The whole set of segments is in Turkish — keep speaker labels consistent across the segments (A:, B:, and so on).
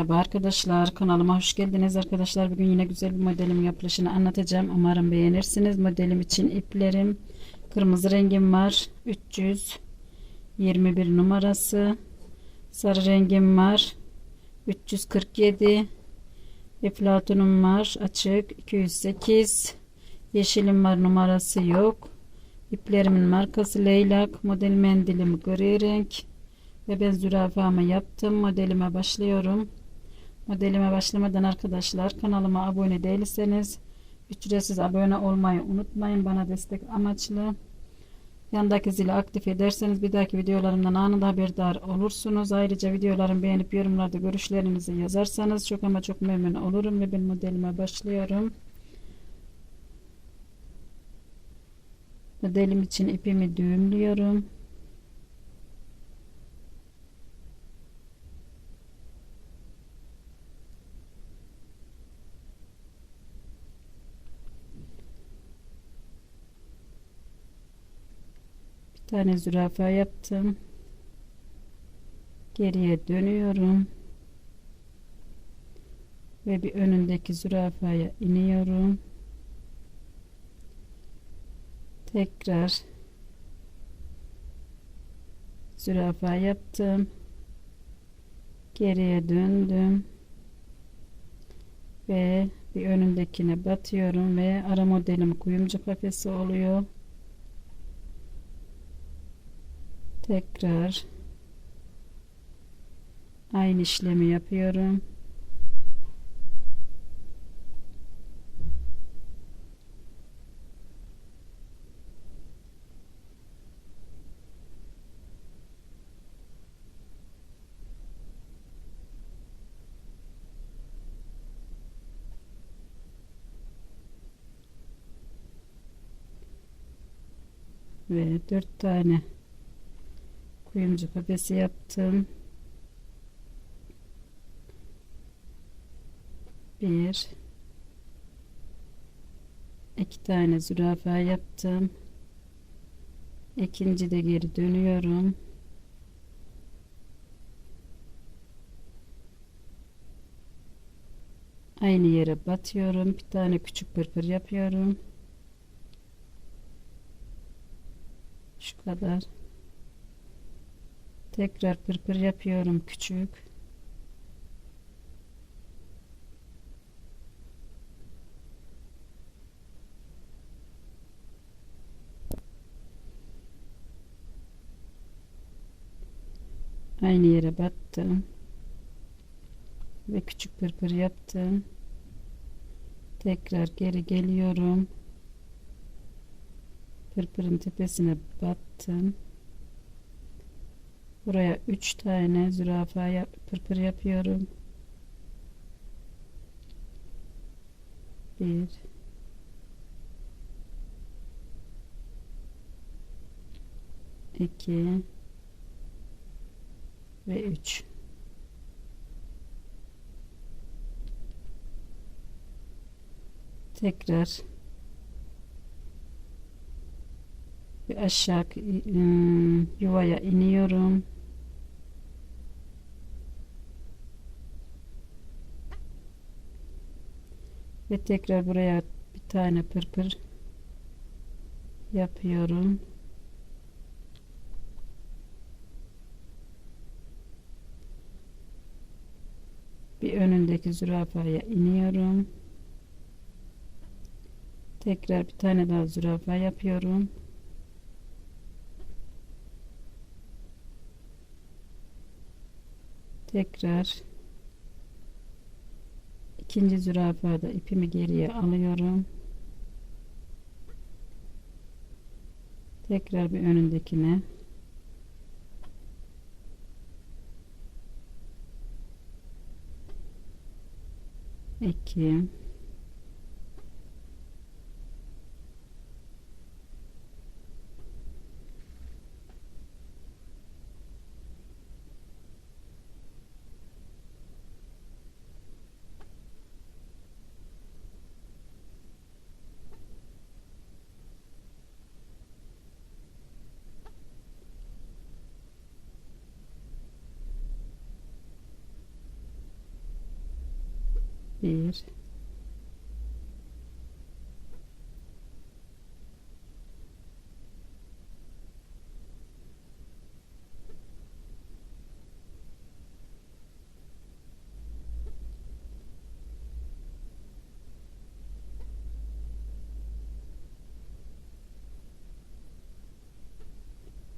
A: Merhaba arkadaşlar kanalıma hoş geldiniz arkadaşlar. Bugün yine güzel bir modelim yapılışını anlatacağım. Umarım beğenirsiniz. Modelim için iplerim kırmızı rengim var 321 numarası. Sarı rengim var 347 eflatunum var açık 208 yeşilim var numarası yok. İplerimin markası leylak. Model mendilim gri renk. Ve ben zürafamı yaptım. Modelime başlıyorum. Modelime başlamadan arkadaşlar kanalıma abone değilseniz ücretsiz abone olmayı unutmayın. Bana destek amaçlı. Yandaki zili aktif ederseniz bir dahaki videolarımdan anında haberdar olursunuz. Ayrıca videolarımı beğenip yorumlarda görüşlerinizi yazarsanız çok ama çok memnun olurum ve ben modelime başlıyorum. Modelim için ipimi düğümlüyorum. Tane zürafa yaptım. Geriye dönüyorum. Ve bir önündeki zürafaya iniyorum. Tekrar zürafa yaptım. Geriye döndüm. Ve bir önündekine batıyorum ve ara modelim kuyumcu kafesi oluyor. Tekrar aynı işlemi yapıyorum. ve dört tane kuyumcu kafesi yaptım. Bir iki tane zürafa yaptım. İkinci de geri dönüyorum. Aynı yere batıyorum. Bir tane küçük pırpır yapıyorum. Şu kadar. Tekrar pırpır yapıyorum küçük. Aynı yere battım. Ve küçük pırpır yaptım. Tekrar geri geliyorum. Pırpırın tepesine battım. Buraya 3 tane zürafa yap, pırpır yapıyorum. 1 2 ve 3 tekrar bir aşağı ıı, yuvaya iniyorum. Ve tekrar buraya bir tane pırpır yapıyorum. Bir önündeki zürafaya iniyorum. Tekrar bir tane daha zürafa yapıyorum tekrar ikinci zürafada ipimi geriye alıyorum. Tekrar bir önündekine. İki Bir.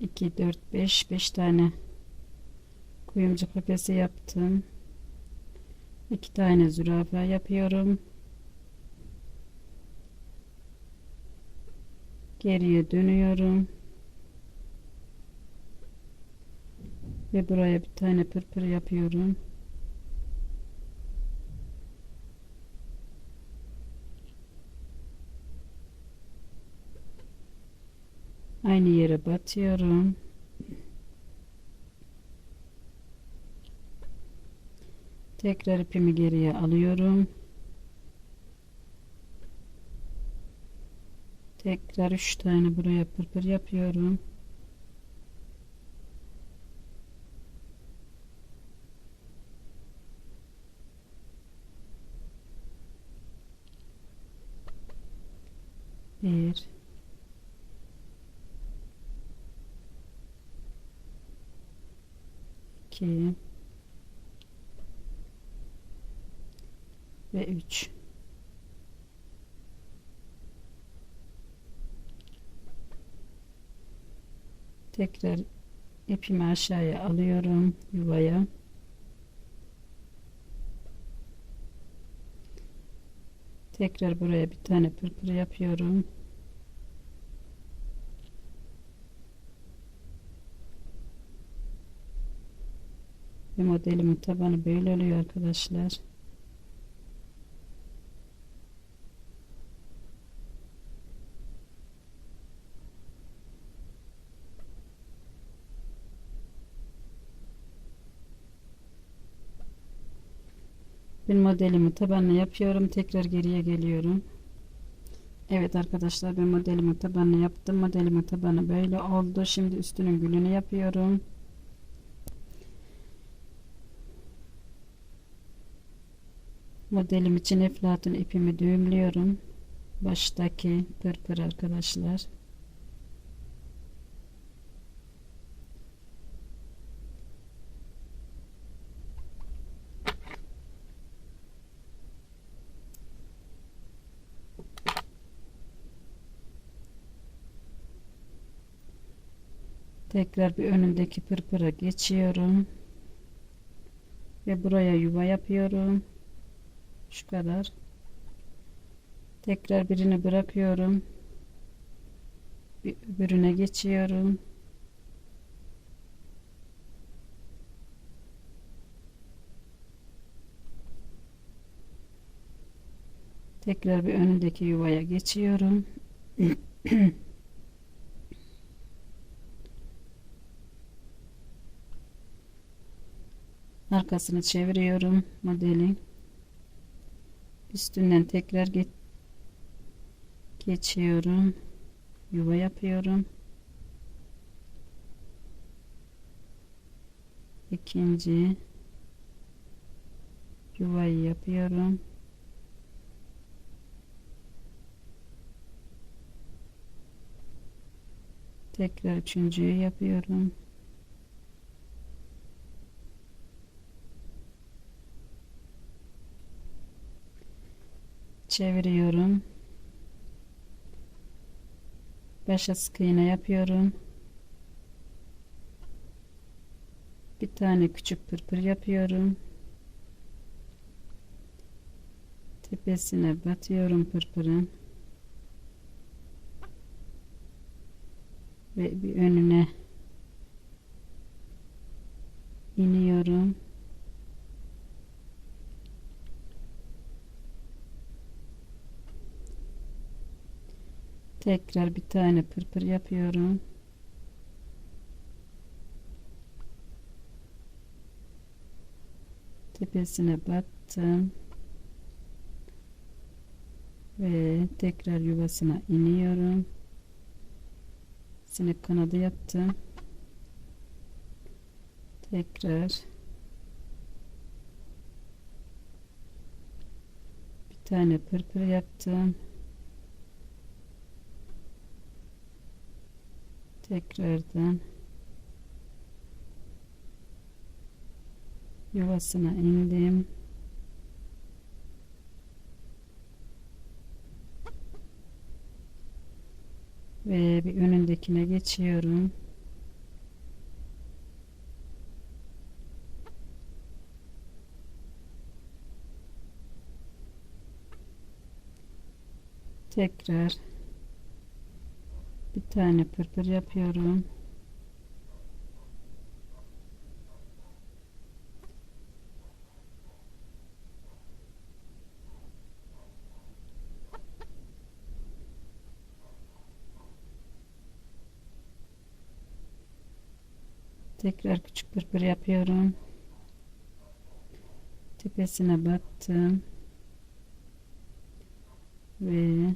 A: İki, dört, beş, beş tane kuyumcu kafesi yaptım. İki tane zürafa yapıyorum. Geriye dönüyorum. Ve buraya bir tane pırpır yapıyorum. Aynı yere batıyorum. Tekrar ipimi geriye alıyorum. Tekrar üç tane buraya pırpır yapıyorum. Bir iki ve 3 tekrar ipimi aşağıya alıyorum yuvaya. Tekrar buraya bir tane pırpır yapıyorum. Ve modelimin tabanı böyle oluyor arkadaşlar Bir modelimi tabanına yapıyorum. Tekrar geriye geliyorum. Evet arkadaşlar ben modelimi tabanına yaptım. Modelimin tabanı böyle oldu. Şimdi üstünün gülünü yapıyorum. Modelim için eflatun ipimi düğümlüyorum. Baştaki pırpır arkadaşlar. Tekrar bir önündeki pırpıra geçiyorum. Ve buraya yuva yapıyorum. Şu kadar. Tekrar birini bırakıyorum. Bir öbürüne geçiyorum. Tekrar bir önündeki yuvaya geçiyorum. arkasını çeviriyorum modelin üstünden tekrar geç geçiyorum yuva yapıyorum. İkinci yuvayı yapıyorum. Tekrar üçüncüyü yapıyorum çeviriyorum. Başa sık iğne yapıyorum. Bir tane küçük pırpır yapıyorum. Tepesine batıyorum pırpırın. Ve bir önüne iniyorum tekrar bir tane pırpır yapıyorum. Tepesine battım. Ve tekrar yuvasına iniyorum. Sinek kanadı yaptım. Tekrar Bir tane pırpır yaptım. Tekrardan yuvasına indim. Ve bir önündekine geçiyorum. Tekrar bir tane pırpır yapıyorum. Tekrar küçük pırpır yapıyorum. Tepesine battım. Ve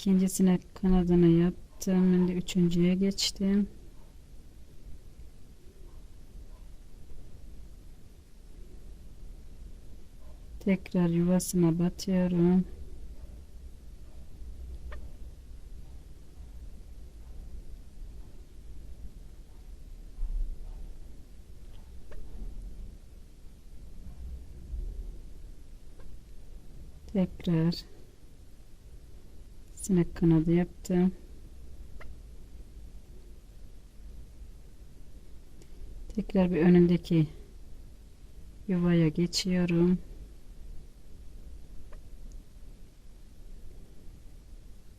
A: ikincisine kanadını yaptım. Şimdi üçüncüye geçtim. Tekrar yuvasına batıyorum. Tekrar sinek kanadı yaptım. Tekrar bir önündeki yuvaya geçiyorum.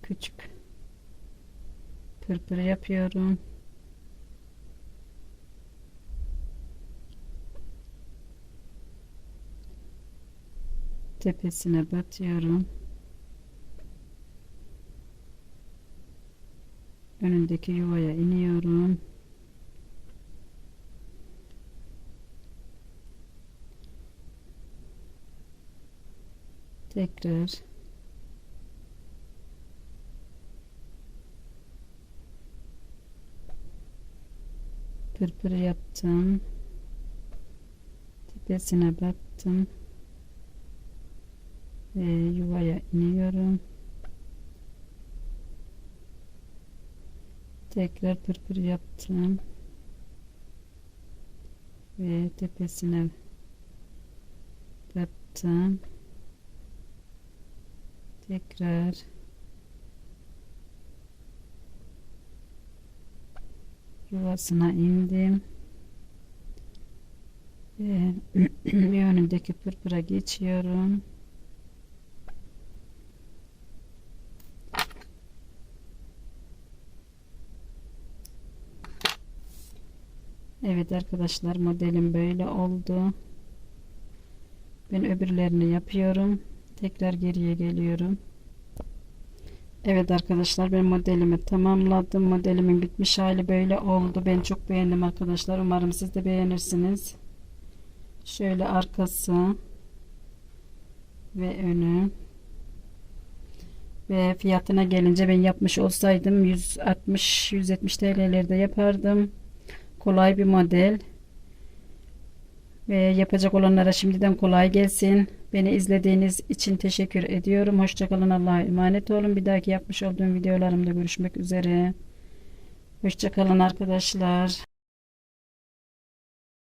A: Küçük pırpır yapıyorum. tepesine batıyorum. Önündeki yuvaya iniyorum. Tekrar pırpır yaptım. Tepesine battım ve yuvaya iniyorum. Tekrar pırpır yaptım. Ve tepesine battım. Tekrar yuvasına indim. Ve bir önündeki pırpıra geçiyorum. Evet arkadaşlar modelim böyle oldu. Ben öbürlerini yapıyorum. Tekrar geriye geliyorum. Evet arkadaşlar ben modelimi tamamladım. Modelimin bitmiş hali böyle oldu. Ben çok beğendim arkadaşlar. Umarım siz de beğenirsiniz. Şöyle arkası ve önü ve fiyatına gelince ben yapmış olsaydım 160-170 TL'lerde yapardım. Kolay bir model. Ve yapacak olanlara şimdiden kolay gelsin. Beni izlediğiniz için teşekkür ediyorum. Hoşçakalın. Allah'a emanet olun. Bir dahaki yapmış olduğum videolarımda görüşmek üzere. Hoşçakalın arkadaşlar.